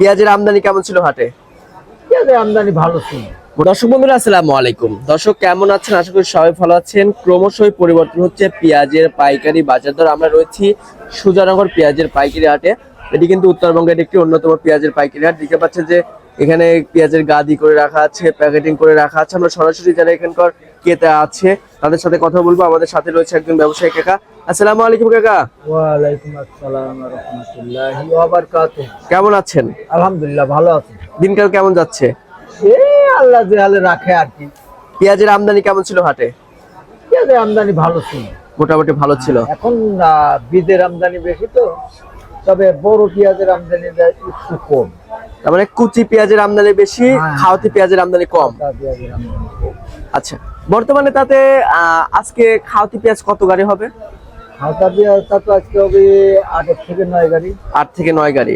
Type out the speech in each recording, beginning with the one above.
পেঁয়াজের আমদানি কেমন ছিল হাটে? পেঁয়াজের আমদানি ভালো ছিল। দর্শক বন্ধুরা আসসালামু আলাইকুম। দর্শক কেমন আছেন? আশা করি সবাই ভালো আছেন। ক্রমশই পরিবর্তন হচ্ছে পেঁয়াজের পাইকারি বাজার দর। আমরা রয়েছি সুজানগর পেঁয়াজের পাইকারি হাটে। এটি কিন্তু উত্তরবঙ্গের একটি অন্যতম পেঁয়াজের পাইকারি হাট। দেখতে পাচ্ছেন যে এখানে পেঁয়াজের গাদি করে রাখা আছে প্যাকেটিং করে রাখা আছে। আমরা সরাসরি যারা এখানকার ক্রেতা আছে তাদের সাথে কথা বলব। আমাদের সাথে রয়েছে একজন ব্যবসায়ী কাকা আসসালামু আলাইকুম কাকা। ওয়ালাইকুম আসসালাম রহমতুল্লাহি ওয়া বারাকাতুহু। কেমন আছেন? আলহামদুলিল্লাহ ভালো আছি। দিনকাল কেমন যাচ্ছে? এই আল্লাহ যে হালে রাখে আর কি। পেঁয়াজের আমদানি কেমন ছিল হাটে? পেঁয়াজের আমদানি ভালো ছিল। মোটামুটি ভালো ছিল। এখন বীজের আমদানি বেশি তো তবে বড় পেঁয়াজের আমদানি একটু কম। তার মানে কুচি পেঁয়াজের আমদানি বেশি হ্যাঁ। খাওয়াতি পেঁয়াজের আমদানি কম। আচ্ছা বর্তমানে তাতে আজকে খাওয়াতি পেঁয়াজ কত গাড়ি হবে? হালকা পেঁয়াজটা তো আজকে হবে আটের থেকে নয় গাড়ি। আট থেকে নয় গাড়ি।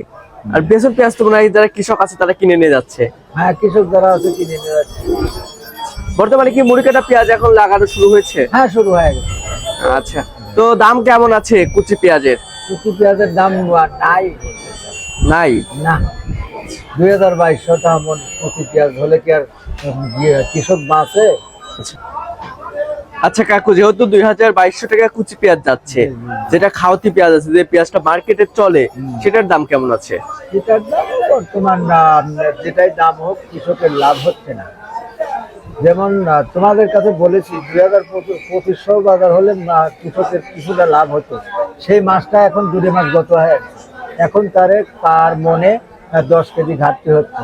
আর বেসন পেঁয়াজ তো মনে হয় যারা কৃষক আছে তারা কিনে নিয়ে যাচ্ছে। হ্যাঁ কৃষক যারা আছে কিনে নিয়ে যাচ্ছে। বর্তমানে কি মুড়ি কাটা পেঁয়াজ এখন লাগানো শুরু হয়েছে? হ্যাঁ শুরু হয়ে গেছে। আচ্ছা তো দাম কেমন আছে কুচি পেঁয়াজের? কুচি পেঁয়াজের দাম নাই। নাই? না। দুই হাজার বাইশশো টাকা মন কুচি পেঁয়াজ হলে কি আর ইয়ে, কৃষক বাঁচে? আচ্ছা কাকু যেহেতু দুই হাজার বাইশশো টাকা কুচি পেঁয়াজ যাচ্ছে যেটা খাওয়াতি পেঁয়াজ আছে যে পেঁয়াজটা মার্কেটে চলে সেটার দাম কেমন আছে? যেটার দাম বর্তমান যেটাই দাম হোক কৃষকের লাভ হচ্ছে না। যেমন তোমাদের কাছে বলেছি দুই হাজার পঁচিশশো বাজার হলে কৃষকের কিছুটা লাভ হতো। সেই মাছটা এখন দুটো মাস গত হয়ে। এখন তারে তার মনে দশ কেজি ঘাটতি হচ্ছে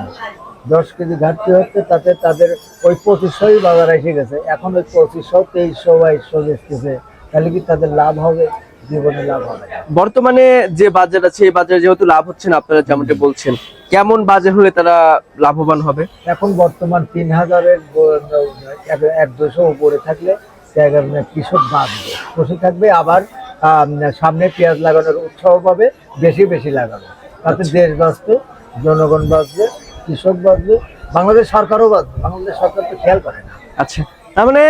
দশ কেজি ঘাটতি হচ্ছে তাতে তাদের ওই পঁচিশশোই বাজার এসে গেছে। এখন ওই পঁচিশশো তেইশশো বাইশশো বেচতেছে। তাহলে কি তাদের লাভ হবে? জীবনে লাভ হবে বর্তমানে যে বাজার আছে এই বাজারে যেহেতু লাভ হচ্ছে না আপনারা যেমনটা বলছেন কেমন বাজার হলে তারা লাভবান হবে? এখন বর্তমান তিন হাজারের এক- দুশো উপরে থাকলে কৃষক বাঁচবে। খুশি থাকবে আবার সামনে পেঁয়াজ লাগানোর উৎসাহ পাবে বেশি বেশি লাগাবে। তাতে দেশ বাঁচবে জনগণ বাঁচবে কৃষক বাঁচবে বাংলাদেশ সরকারও বাঁচবে বাংলাদেশ সরকার তো খেয়াল করে না। আচ্ছা তার মানে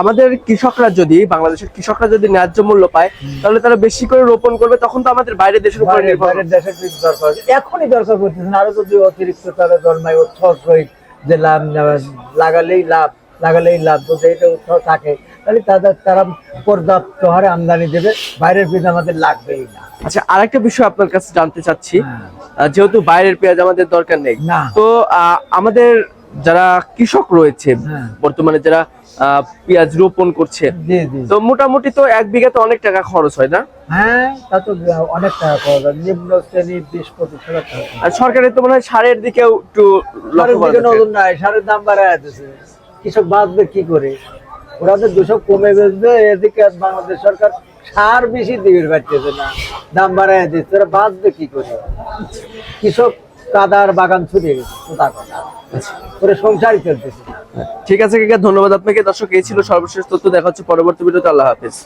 আমাদের কৃষকরা যদি বাংলাদেশের কৃষকরা যদি ন্যায্য মূল্য পায় তাহলে তারা বেশি করে রোপণ করবে তখন তো আমাদের বাইরের দেশের উপর বাইরের দেশের দরকার এখনই দরকার করতেছে আরও যদি অতিরিক্ত তারা জন্মায় সহিত যে লাভ লাগালেই লাভ লাগালেই লাভ যদি এটা উৎসাহ থাকে তাহলে তাদের তারা পর্যাপ্ত হারে আমদানি দেবে। বাইরের বীজ আমাদের লাগবেই না। আচ্ছা আরেকটা বিষয় আপনার কাছে জানতে চাচ্ছি। হ্যাঁ। যেহেতু বাইরের পেঁয়াজ আমাদের দরকার নেই। তো আমাদের যারা কৃষক রয়েছে হ্যাঁ। বর্তমানে যারা পেঁয়াজ রোপণ করছে তো মোটামুটি তো এক বিঘাতে অনেক টাকা খরচ হয় না? হ্যাঁ তা তো অনেক টাকা পাওয়া যায় নিম্ন শ্রেণি বিশ পঁচিশ টাকা টাকা আর সরকারের তো মনে হয় সারের দিকেও একটু নাই সারের দাম বাড়ায় কৃষক বাঁচবে কি করে? ওরা তো দুশো কমে বেচবে এদিকে বাংলাদেশ সরকার সার বেশি দিবে পারতেছে না। দাম বাড়াই দিচ্ছে ওরা বাঁচবে কি করে? কৃষক কাদার বাগান ছুটে গেছে কোথা কথা ওরা সংসারই চলতেছে। ঠিক আছে কাকা ধন্যবাদ আপনাকে। দর্শক এই ছিল সর্বশেষ তথ্য। দেখা হচ্ছে পরবর্তী ভিডিওতে। আল্লাহ হাফেজ।